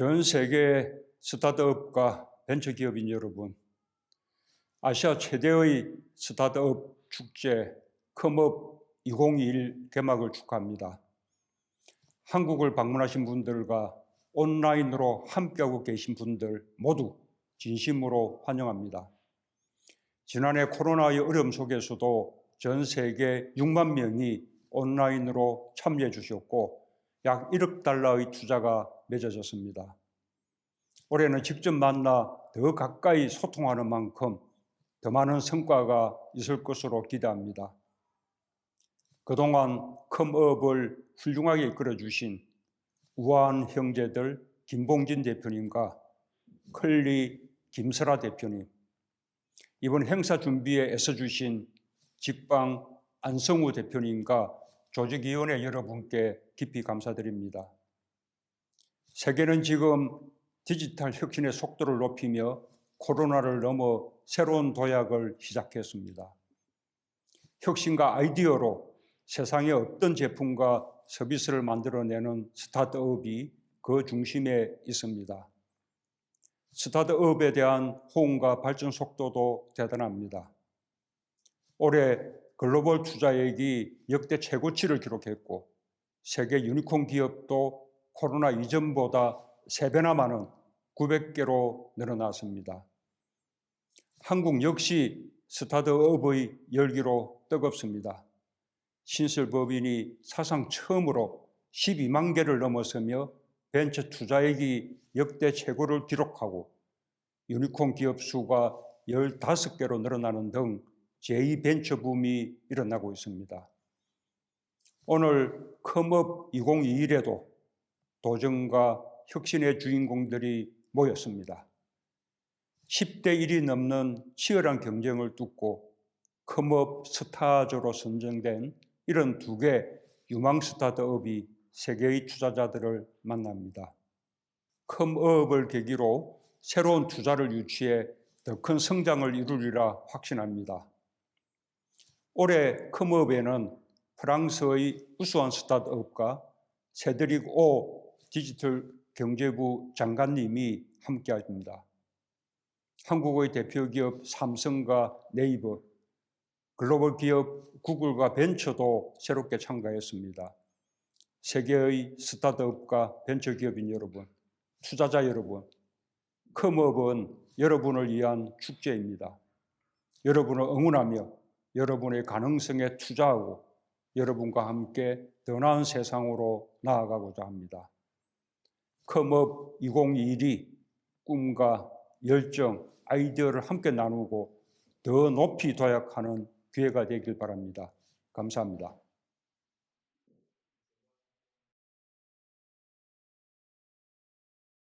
전 세계 스타트업과 벤처기업인 여러분, 아시아 최대의 스타트업 축제 컴업 2021 개막을 축하합니다. 한국을 방문하신 분들과 온라인으로 함께하고 계신 분들 모두 진심으로 환영합니다. 지난해 코로나의 어려움 속에서도 전 세계 6만 명이 온라인으로 참여해 주셨고 약 1억 달러의 투자가 맺어졌습니다. 올해는 직접 만나 더 가까이 소통하는 만큼 더 많은 성과가 있을 것으로 기대합니다. 그동안 컴업을 훌륭하게 이끌어 주신 우아한 형제들 김봉진 대표님과 클리 김설아 대표님, 이번 행사 준비에 애써주신 직방 안성우 대표님과 조직위원회 여러분께 깊이 감사드립니다. 세계는 지금 디지털 혁신의 속도를 높이며 코로나를 넘어 새로운 도약을 시작했습니다. 혁신과 아이디어로 세상에 어떤 제품과 서비스를 만들어내는 스타트업이 그 중심에 있습니다. 스타트업에 대한 호응과 발전 속도도 대단합니다. 올해 글로벌 투자액이 역대 최고치를 기록했고 세계 유니콘 기업도 코로나 이전보다 3배나 많은 900개로 늘어났습니다. 한국 역시 스타트업의 열기로 뜨겁습니다. 신설법인이 사상 처음으로 12만 개를 넘어서며 벤처 투자액이 역대 최고를 기록하고 유니콘 기업 수가 15개로 늘어나는 등 제2벤처 붐이 일어나고 있습니다. 오늘 컴업 2021에도 도전과 혁신의 주인공들이 모였습니다. 10대 1이 넘는 치열한 경쟁을 뚫고 컴업 스타저로 선정된 이런 두 개 유망 스타트업이 세계의 투자자들을 만납니다. 컴업을 계기로 새로운 투자를 유치해 더 큰 성장을 이루리라 확신합니다. 올해 컴업에는 프랑스의 우수한 스타트업과 세드릭 오 디지털 경제부 장관님이 함께합니다. 한국의 대표 기업 삼성과 네이버, 글로벌 기업 구글과 벤처도 새롭게 참가했습니다. 세계의 스타트업과 벤처 기업인 여러분, 투자자 여러분, 컴업은 여러분을 위한 축제입니다. 여러분을 응원하며 여러분의 가능성에 투자하고 여러분과 함께 더 나은 세상으로 나아가고자 합니다. 컴업 2021이 꿈과 열정, 아이디어를 함께 나누고 더 높이 도약하는 기회가 되길 바랍니다. 감사합니다.